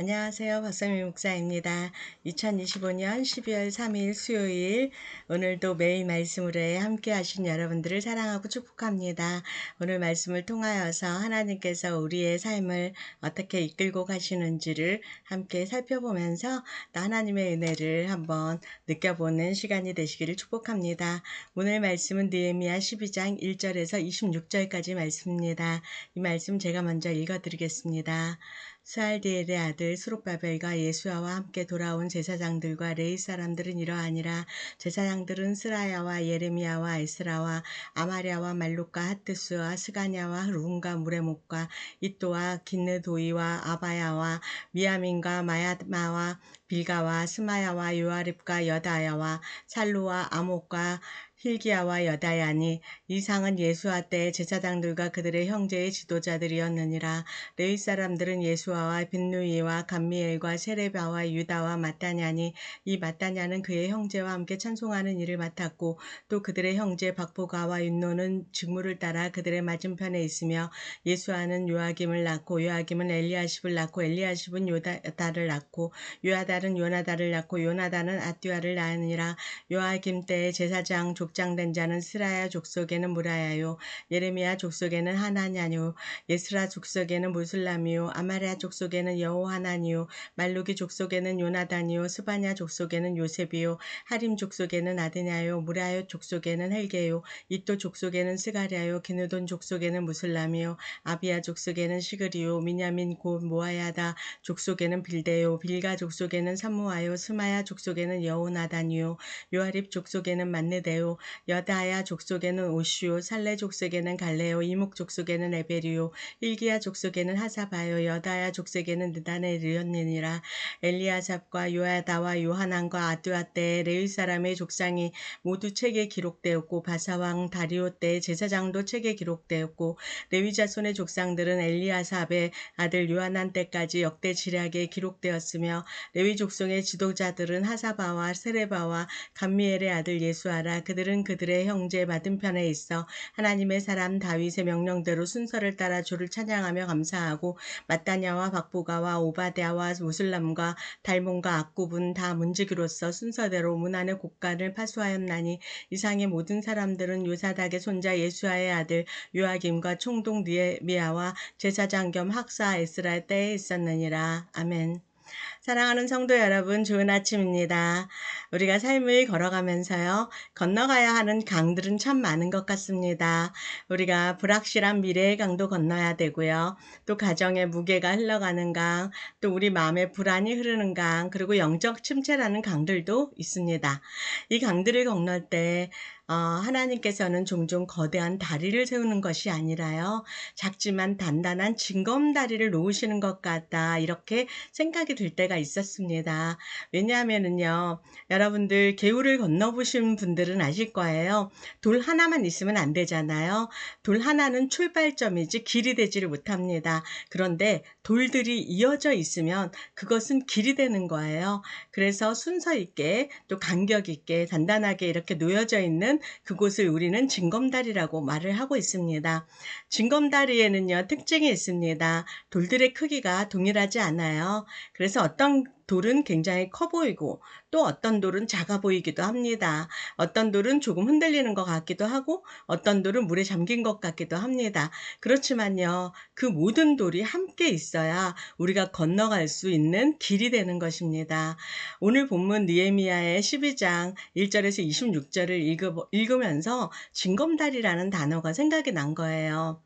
안녕하세요. 박선미 목사입니다. 2025년 12월 3일 수요일 오늘도 매일 말씀으로 함께 하신 여러분들을 사랑하고 축복합니다. 오늘 말씀을 통하여서 하나님께서 우리의 삶을 어떻게 이끌고 가시는지를 함께 살펴보면서 또 하나님의 은혜를 한번 느껴보는 시간이 되시기를 축복합니다. 오늘 말씀은 느헤미야 12장 1절에서 26절까지 말씀입니다. 이 말씀 제가 먼저 읽어드리겠습니다. 스알디엘의 아들 수록바벨과 예수아와 함께 돌아온 제사장들과 레이 사람들은 이러하니라 제사장들은 스라야와 예레미야와 에스라와 아마랴와 말룩과 하트스와 스가냐와 룸과 무레목과 이또와 긴느도이와 아바야와 미야민과 마야마와 빌가와 스마야와 요아립과 여다야와 살루와 아목과 힐기야와 여다야니 이상은 예수와 때의 제사장들과 그들의 형제의 지도자들이었느니라. 레위 사람들은 예수아와 빈누이와 감미엘과 세레바와 유다와 마따냐니 이 마따냐는 그의 형제와 함께 찬송하는 일을 맡았고 또 그들의 형제 박보가와 윤노는 직무를 따라 그들의 맞은편에 있으며 예수아는 요아김을 낳고 요아김은 엘리아십을 낳고 엘리아십은 요다를 낳고 요아달은 요나다를 낳고 요나다는 아띠아를 낳으니라. 요아김 때의 제사장 족 족장된 자는 스라야 족속에는 무라야요. 예레미야 족속에는 하나냐요 예스라 족속에는 무슬람이요. 아마랴 족속에는 여호하나니요. 말루기 족속에는 요나단이요. 스바냐 족속에는 요셉이요. 하림 족속에는 아드냐요. 무라요 족속에는 헬게요. 이또 족속에는 스가랴요. 기누돈 족속에는 무슬람이요. 아비야 족속에는 시그리요. 미냐민 곧 모아야다 족속에는 빌데요. 빌가 족속에는 삼무아요. 스마야 족속에는 여호나단이요. 요아립 족속에는 만느데요 여다야 족속에는 오시오, 살레 족속에는 갈레오, 이목 족속에는 에베리오, 일기야 족속에는 하사바요, 여다야 족속에는 느다네르였느니라. 엘리아삽과 요야다와 요하난과 아두아 때 레위 사람의 족상이 모두 책에 기록되었고 바사왕 다리오 때 제사장도 책에 기록되었고 레위 자손의 족상들은 엘리아삽의 아들 요하난 때까지 역대 지략에 기록되었으며 레위 족속의 지도자들은 하사바와 세레바와 감미엘의 아들 예수아라 그들은 그들은 그들의 형제 맞은편에 있어 하나님의 사람 다윗의 명령대로 순서를 따라 주를 찬양하며 감사하고 마따냐와 박보가와 오바데아와 무슬람과 달몬과 악굽은 다 문지기로서 순서대로 문안의 곡간을 파수하였나니 이상의 모든 사람들은 요사닥의 손자 예수아의 아들 요아김과 총독 니에미아와 제사장 겸 학사 에스라 때에 있었느니라. 아멘. 사랑하는 성도 여러분, 좋은 아침입니다. 우리가 삶을 걸어가면서요, 건너가야 하는 강들은 참 많은 것 같습니다. 우리가 불확실한 미래의 강도 건너야 되고요. 또 가정의 무게가 흘러가는 강, 또 우리 마음의 불안이 흐르는 강, 그리고 영적 침체라는 강들도 있습니다. 이 강들을 건널 때 어, 하나님께서는 종종 거대한 다리를 세우는 것이 아니라요. 작지만 단단한 징검다리를 놓으시는 것 같다. 이렇게 생각이 들 때가 있었습니다. 왜냐하면은요. 여러분들 개울을 건너보신 분들은 아실 거예요. 돌 하나만 있으면 안 되잖아요. 돌 하나는 출발점이지 길이 되지를 못합니다. 그런데 돌들이 이어져 있으면 그것은 길이 되는 거예요. 그래서 순서 있게 또 간격 있게 단단하게 이렇게 놓여져 있는 그곳을 우리는 징검다리라고 말을 하고 있습니다. 징검다리에는요, 특징이 있습니다. 돌들의 크기가 동일하지 않아요. 그래서 어떤 돌은 굉장히 커 보이고 또 어떤 돌은 작아 보이기도 합니다. 어떤 돌은 조금 흔들리는 것 같기도 하고 어떤 돌은 물에 잠긴 것 같기도 합니다. 그렇지만요. 그 모든 돌이 함께 있어야 우리가 건너갈 수 있는 길이 되는 것입니다. 오늘 본문 니에미아의 12장 1절에서 26절을 읽으면서 징검다리라는 단어가 생각이 난 거예요.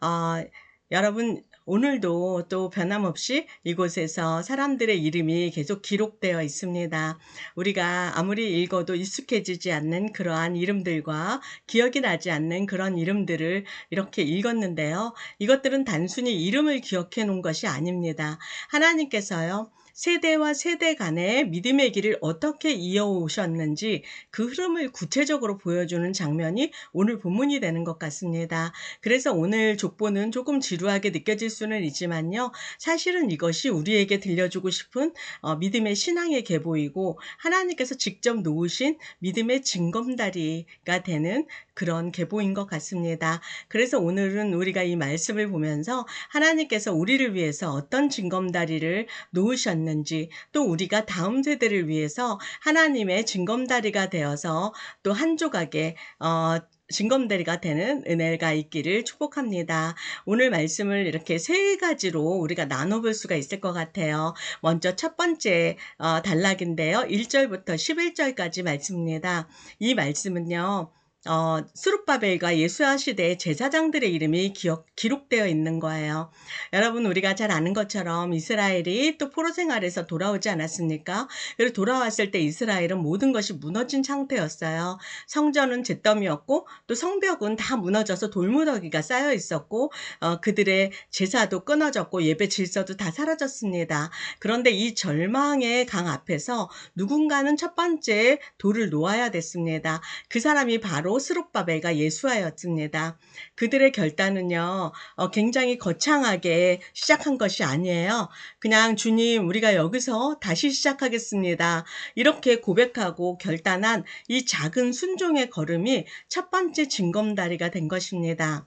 어, 여러분 오늘도 또 변함없이 이곳에서 사람들의 이름이 계속 기록되어 있습니다. 우리가 아무리 읽어도 익숙해지지 않는 그러한 이름들과 기억이 나지 않는 그런 이름들을 이렇게 읽었는데요. 이것들은 단순히 이름을 기억해 놓은 것이 아닙니다. 하나님께서요. 세대와 세대 간의 믿음의 길을 어떻게 이어오셨는지 그 흐름을 구체적으로 보여주는 장면이 오늘 본문이 되는 것 같습니다. 그래서 오늘 족보는 조금 지루하게 느껴질 수는 있지만요. 사실은 이것이 우리에게 들려주고 싶은 어, 믿음의 신앙의 계보이고 하나님께서 직접 놓으신 믿음의 징검다리가 되는 그런 계보인 것 같습니다. 그래서 오늘은 우리가 이 말씀을 보면서 하나님께서 우리를 위해서 어떤 징검다리를 놓으셨는지 또 우리가 다음 세대를 위해서 하나님의 징검다리가 되어서 또 한 조각의 어, 징검다리가 되는 은혜가 있기를 축복합니다. 오늘 말씀을 이렇게 세 가지로 우리가 나눠볼 수가 있을 것 같아요. 먼저 첫 번째 어, 단락인데요. 1절부터 11절까지 말씀입니다. 이 말씀은요. 어, 수룹바벨과 예수아 시대의 제사장들의 이름이 기억, 기록되어 있는 거예요. 여러분, 우리가 잘 아는 것처럼 이스라엘이 또 포로 생활에서 돌아오지 않았습니까? 그리고 돌아왔을 때 이스라엘은 모든 것이 무너진 상태였어요. 성전은 잿더미였고, 또 성벽은 다 무너져서 돌무더기가 쌓여 있었고, 어, 그들의 제사도 끊어졌고, 예배 질서도 다 사라졌습니다. 그런데 이 절망의 강 앞에서 누군가는 첫 번째 돌을 놓아야 됐습니다. 그 사람이 바로 스룹바벨과 예수아였습니다. 그들의 결단은요, 어, 굉장히 거창하게 시작한 것이 아니에요. 그냥 주님, 우리가 여기서 다시 시작하겠습니다. 이렇게 고백하고 결단한 이 작은 순종의 걸음이 첫 번째 징검다리가 된 것입니다.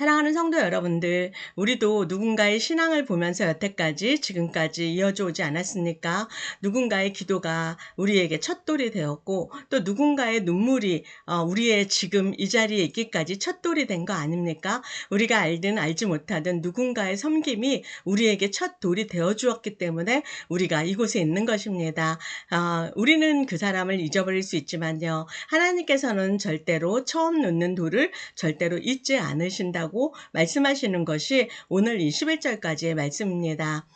사랑하는 성도 여러분들, 우리도 누군가의 신앙을 보면서 여태까지 지금까지 이어져 오지 않았습니까? 누군가의 기도가 우리에게 첫돌이 되었고, 또 누군가의 눈물이 어, 우리의 지금 이 자리에 있기까지 첫돌이 된 거 아닙니까? 우리가 알든 알지 못하든 누군가의 섬김이 우리에게 첫 돌이 되어 주었기 때문에 우리가 이곳에 있는 것입니다. 어, 우리는 그 사람을 잊어버릴 수 있지만요. 하나님께서는 절대로 처음 놓는 돌을 절대로 잊지 않으신다고 말씀하시는 것이 오늘 21절까지의 말씀입니다.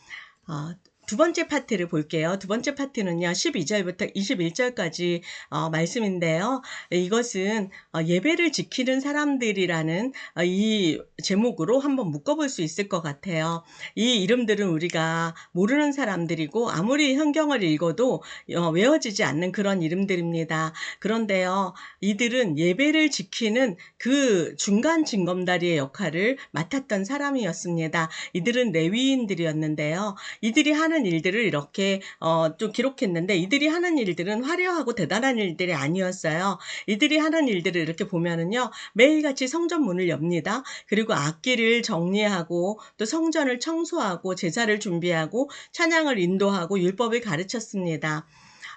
어, 두 번째 파트를 볼게요. 두 번째 파트는요, 12절부터 21절까지 어, 말씀인데요. 이것은 어, 예배를 지키는 사람들이라는 어, 이 제목으로 한번 묶어볼 수 있을 것 같아요. 이 이름들은 우리가 모르는 사람들이고 아무리 성경을 읽어도 어, 외워지지 않는 그런 이름들입니다. 그런데요, 이들은 예배를 지키는 그 중간 징검다리의 역할을 맡았던 사람이었습니다. 이들은 레위인들이었는데요. 이들이 하는 일들을 이렇게 어, 좀 기록했는데 이들이 하는 일들은 화려하고 대단한 일들이 아니었어요. 이들이 하는 일들을 이렇게 보면은요 매일같이 성전 문을 엽니다. 그리고 악기를 정리하고 또 성전을 청소하고 제사를 준비하고 찬양을 인도하고 율법을 가르쳤습니다.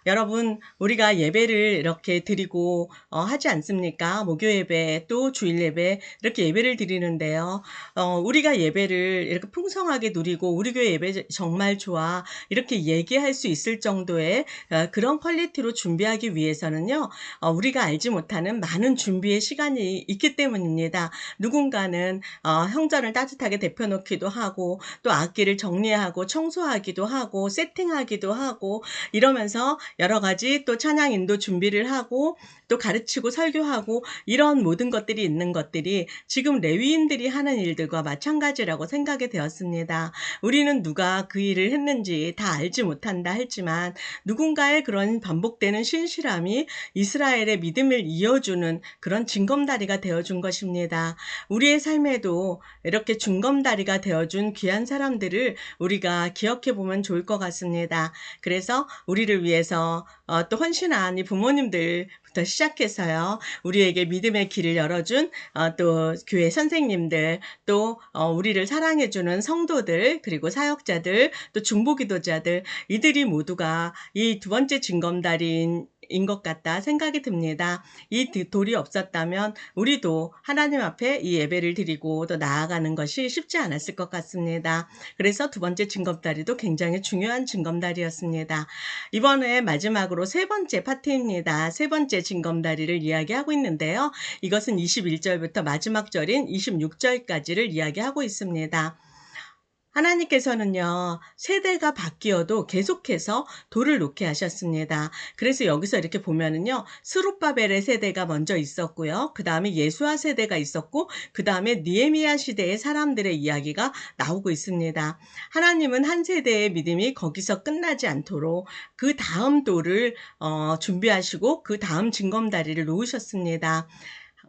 여러분, 우리가 예배를 이렇게 드리고 어, 하지 않습니까? 목요 예배 또 주일 예배 이렇게 예배를 드리는데요. 어, 우리가 예배를 이렇게 풍성하게 누리고 우리 교회 예배 정말 좋아 이렇게 얘기할 수 있을 정도의 어, 그런 퀄리티로 준비하기 위해서는요. 어, 우리가 알지 못하는 많은 준비의 시간이 있기 때문입니다. 누군가는 어, 형전을 따뜻하게 데펴놓기도 하고 또 악기를 정리하고 청소하기도 하고 세팅하기도 하고 이러면서 여러 가지 또 찬양 인도 준비를 하고 또 가르치고 설교하고 이런 모든 것들이 있는 것들이 지금 레위인들이 하는 일들과 마찬가지라고 생각이 되었습니다. 우리는 누가 그 일을 했는지 다 알지 못한다 했지만 누군가의 그런 반복되는 신실함이 이스라엘의 믿음을 이어주는 그런 징검다리가 되어준 것입니다. 우리의 삶에도 이렇게 중검다리가 되어준 귀한 사람들을 우리가 기억해 보면 좋을 것 같습니다. 그래서 우리를 위해서 어, 또 헌신한 이 부모님들부터 시작해서요. 우리에게 믿음의 길을 열어준 어, 또 교회 선생님들, 또 어, 우리를 사랑해주는 성도들, 그리고 사역자들, 또 중보기도자들 이들이 모두가 이 두 번째 징검다리인 인 것 같다 생각이 듭니다. 이 돌이 없었다면 우리도 하나님 앞에 이 예배를 드리고 또 나아가는 것이 쉽지 않았을 것 같습니다. 그래서 두 번째 증검다리도 굉장히 중요한 증검다리였습니다. 이번에 마지막으로 세 번째 파트입니다. 세 번째 증검다리를 이야기하고 있는데요. 이것은 21절부터 마지막 절인 26절까지를 이야기하고 있습니다. 하나님께서는요, 세대가 바뀌어도 계속해서 돌을 놓게 하셨습니다. 그래서 여기서 이렇게 보면은요, 스룹바벨의 세대가 먼저 있었고요. 그 다음에 예수아 세대가 있었고, 그 다음에 니에미아 시대의 사람들의 이야기가 나오고 있습니다. 하나님은 한 세대의 믿음이 거기서 끝나지 않도록 그 다음 돌을 어, 준비하시고 그 다음 징검다리를 놓으셨습니다.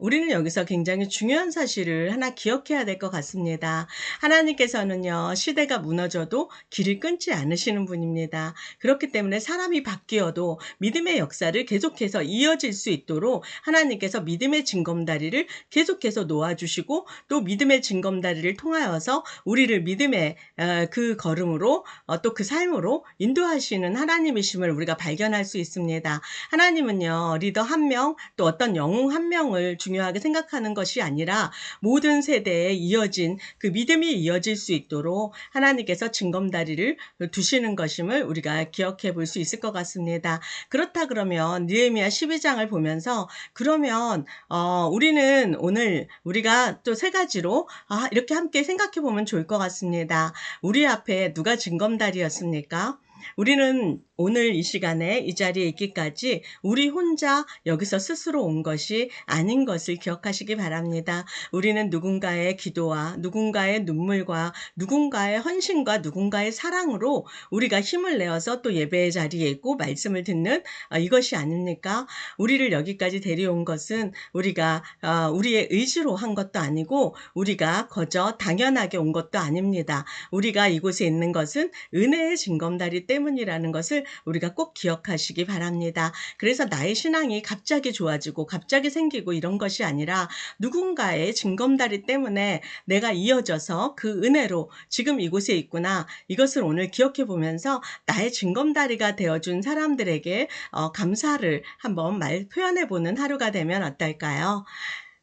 우리는 여기서 굉장히 중요한 사실을 하나 기억해야 될 것 같습니다. 하나님께서는요, 시대가 무너져도 길을 끊지 않으시는 분입니다. 그렇기 때문에 사람이 바뀌어도 믿음의 역사를 계속해서 이어질 수 있도록 하나님께서 믿음의 징검다리를 계속해서 놓아주시고 또 믿음의 징검다리를 통하여서 우리를 믿음의 어, 그 걸음으로 어, 또그 삶으로 인도하시는 하나님이심을 우리가 발견할 수 있습니다. 하나님은요, 리더 한 명, 또 어떤 영웅 한 명을 중요하게 생각하는 것이 아니라 모든 세대에 이어진 그 믿음이 이어질 수 있도록 하나님께서 징검다리를 두시는 것임을 우리가 기억해 볼 수 있을 것 같습니다. 그렇다 그러면 느헤미야 12장을 보면서 그러면 어, 우리는 오늘 우리가 또 세 가지로 아, 이렇게 함께 생각해 보면 좋을 것 같습니다. 우리 앞에 누가 징검다리였습니까? 우리는 오늘 이 시간에 이 자리에 있기까지 우리 혼자 여기서 스스로 온 것이 아닌 것을 기억하시기 바랍니다. 우리는 누군가의 기도와 누군가의 눈물과 누군가의 헌신과 누군가의 사랑으로 우리가 힘을 내어서 또 예배의 자리에 있고 말씀을 듣는 어, 이것이 아닙니까? 우리를 여기까지 데려온 것은 우리가 어, 우리의 의지로 한 것도 아니고 우리가 거저 당연하게 온 것도 아닙니다. 우리가 이곳에 있는 것은 은혜의 징검다리 때문이라는 것을 우리가 꼭 기억하시기 바랍니다. 그래서 나의 신앙이 갑자기 좋아지고 갑자기 생기고 이런 것이 아니라 누군가의 징검다리 때문에 내가 이어져서 그 은혜로 지금 이곳에 있구나. 이것을 오늘 기억해 보면서 나의 징검다리가 되어준 사람들에게 어, 감사를 한번 말 표현해 보는 하루가 되면 어떨까요?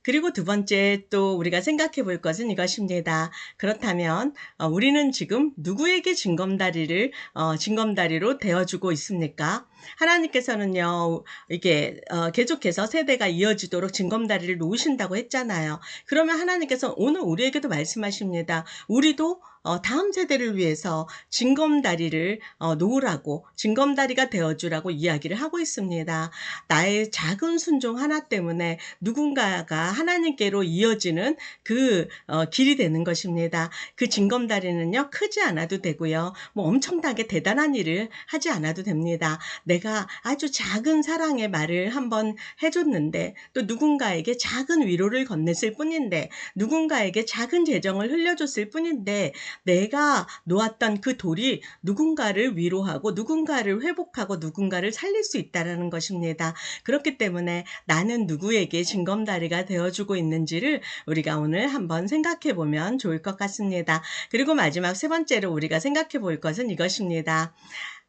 그리고 두 번째 또 우리가 생각해 볼 것은 이것입니다. 그렇다면 어, 우리는 지금 누구에게 징검다리를 어, 징검다리로 되어주고 있습니까? 하나님께서는요 이게 어, 계속해서 세대가 이어지도록 징검다리를 놓으신다고 했잖아요. 그러면 하나님께서 오늘 우리에게도 말씀하십니다. 우리도 어, 다음 세대를 위해서 징검다리를 어, 놓으라고 징검다리가 되어주라고 이야기를 하고 있습니다. 나의 작은 순종 하나 때문에 누군가가 하나님께로 이어지는 그 어, 길이 되는 것입니다. 그 징검다리는요 크지 않아도 되고요, 뭐 엄청나게 대단한 일을 하지 않아도 됩니다. 내가 아주 작은 사랑의 말을 한번 해줬는데 또 누군가에게 작은 위로를 건넸을 뿐인데 누군가에게 작은 재정을 흘려줬을 뿐인데 내가 놓았던 그 돌이 누군가를 위로하고 누군가를 회복하고 누군가를 살릴 수 있다라는 것입니다. 그렇기 때문에 나는 누구에게 징검다리가 되어주고 있는지를 우리가 오늘 한번 생각해 보면 좋을 것 같습니다. 그리고 마지막 세 번째로 우리가 생각해 볼 것은 이것입니다.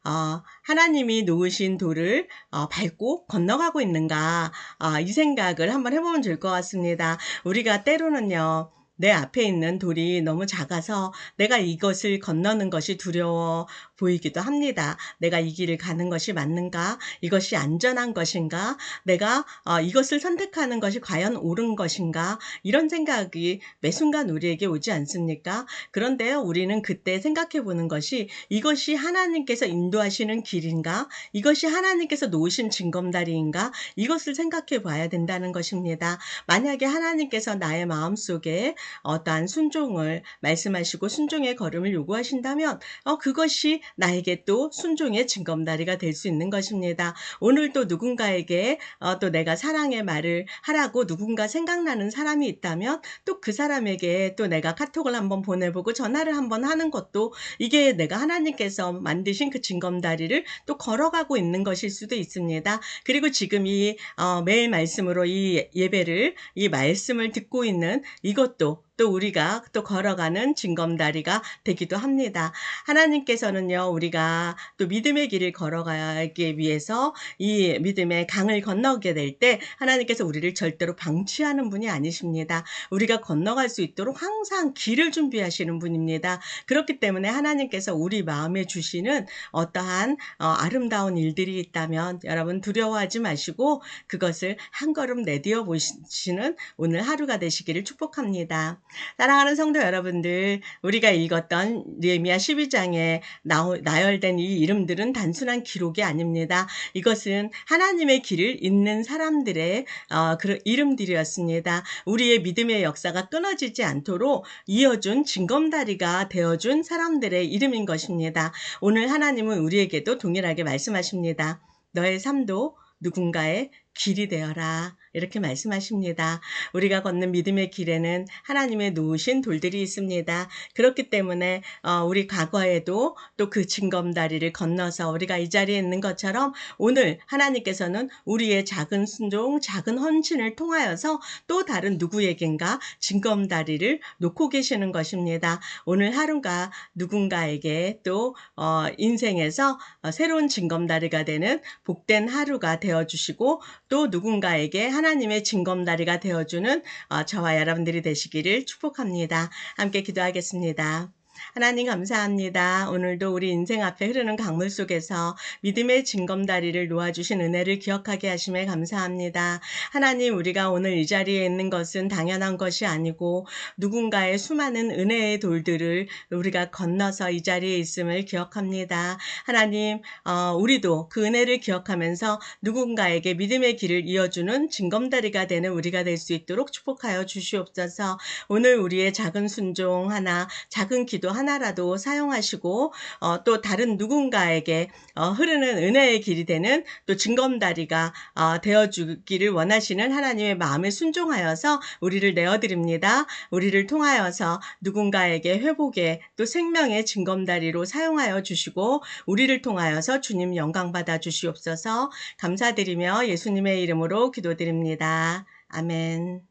어, 하나님이 놓으신 돌을 어, 밟고 건너가고 있는가 어, 이 생각을 한번 해보면 좋을 것 같습니다. 우리가 때로는요 내 앞에 있는 돌이 너무 작아서 내가 이것을 건너는 것이 두려워 보이기도 합니다. 내가 이 길을 가는 것이 맞는가? 이것이 안전한 것인가? 내가 어, 이것을 선택하는 것이 과연 옳은 것인가? 이런 생각이 매 순간 우리에게 오지 않습니까? 그런데요, 우리는 그때 생각해 보는 것이 이것이 하나님께서 인도하시는 길인가? 이것이 하나님께서 놓으신 징검다리인가? 이것을 생각해 봐야 된다는 것입니다. 만약에 하나님께서 나의 마음 속에 어떠한 순종을 말씀하시고 순종의 걸음을 요구하신다면 어, 그것이 나에게 또 순종의 징검다리가 될 수 있는 것입니다. 오늘 또 누군가에게 어, 또 내가 사랑의 말을 하라고 누군가 생각나는 사람이 있다면 또 그 사람에게 또 내가 카톡을 한번 보내보고 전화를 한번 하는 것도 이게 내가 하나님께서 만드신 그 징검다리를 또 걸어가고 있는 것일 수도 있습니다. 그리고 지금 이 어, 매일 말씀으로 이 예배를 이 말씀을 듣고 있는 이것도 또 우리가 또 걸어가는 징검다리가 되기도 합니다. 하나님께서는요, 우리가 또 믿음의 길을 걸어가기 위해서 이 믿음의 강을 건너게 될 때 하나님께서 우리를 절대로 방치하는 분이 아니십니다. 우리가 건너갈 수 있도록 항상 길을 준비하시는 분입니다. 그렇기 때문에 하나님께서 우리 마음에 주시는 어떠한 어, 아름다운 일들이 있다면 여러분 두려워하지 마시고 그것을 한 걸음 내디어 보시는 오늘 하루가 되시기를 축복합니다. 사랑하는 성도 여러분들, 우리가 읽었던 느헤미야 12장에 나열된 이 이름들은 단순한 기록이 아닙니다. 이것은 하나님의 길을 잇는 사람들의 어, 그 이름들이었습니다. 우리의 믿음의 역사가 끊어지지 않도록 이어준 징검다리가 되어준 사람들의 이름인 것입니다. 오늘 하나님은 우리에게도 동일하게 말씀하십니다. 너의 삶도 누군가의 길이 되어라. 이렇게 말씀하십니다. 우리가 걷는 믿음의 길에는 하나님의 놓으신 돌들이 있습니다. 그렇기 때문에 어, 우리 과거에도 또 그 징검다리를 건너서 우리가 이 자리에 있는 것처럼 오늘 하나님께서는 우리의 작은 순종, 작은 헌신을 통하여서 또 다른 누구에겐가 징검다리를 놓고 계시는 것입니다. 오늘 하루가 누군가에게 또 어, 인생에서 어, 새로운 징검다리가 되는 복된 하루가 되어 주시고 또 누군가에게 하나님 의 징검다리가 되어주는 어, 저와 여러분들이 되시기를 축복합니다. 함께 기도하겠습니다. 하나님 감사합니다. 오늘도 우리 인생 앞에 흐르는 강물 속에서 믿음의 징검다리를 놓아주신 은혜를 기억하게 하심에 감사합니다. 하나님 우리가 오늘 이 자리에 있는 것은 당연한 것이 아니고 누군가의 수많은 은혜의 돌들을 우리가 건너서 이 자리에 있음을 기억합니다. 하나님 어, 우리도 그 은혜를 기억하면서 누군가에게 믿음의 길을 이어주는 징검다리가 되는 우리가 될 수 있도록 축복하여 주시옵소서. 오늘 우리의 작은 순종 하나, 작은 기도 하나라도 사용하시고 어, 또 다른 누군가에게 어, 흐르는 은혜의 길이 되는 또 징검다리가 어, 되어주기를 원하시는 하나님의 마음에 순종하여서 우리를 내어드립니다. 우리를 통하여서 누군가에게 회복의 또 생명의 징검다리로 사용하여 주시고 우리를 통하여서 주님 영광 받아 주시옵소서 감사드리며 예수님의 이름으로 기도드립니다. 아멘.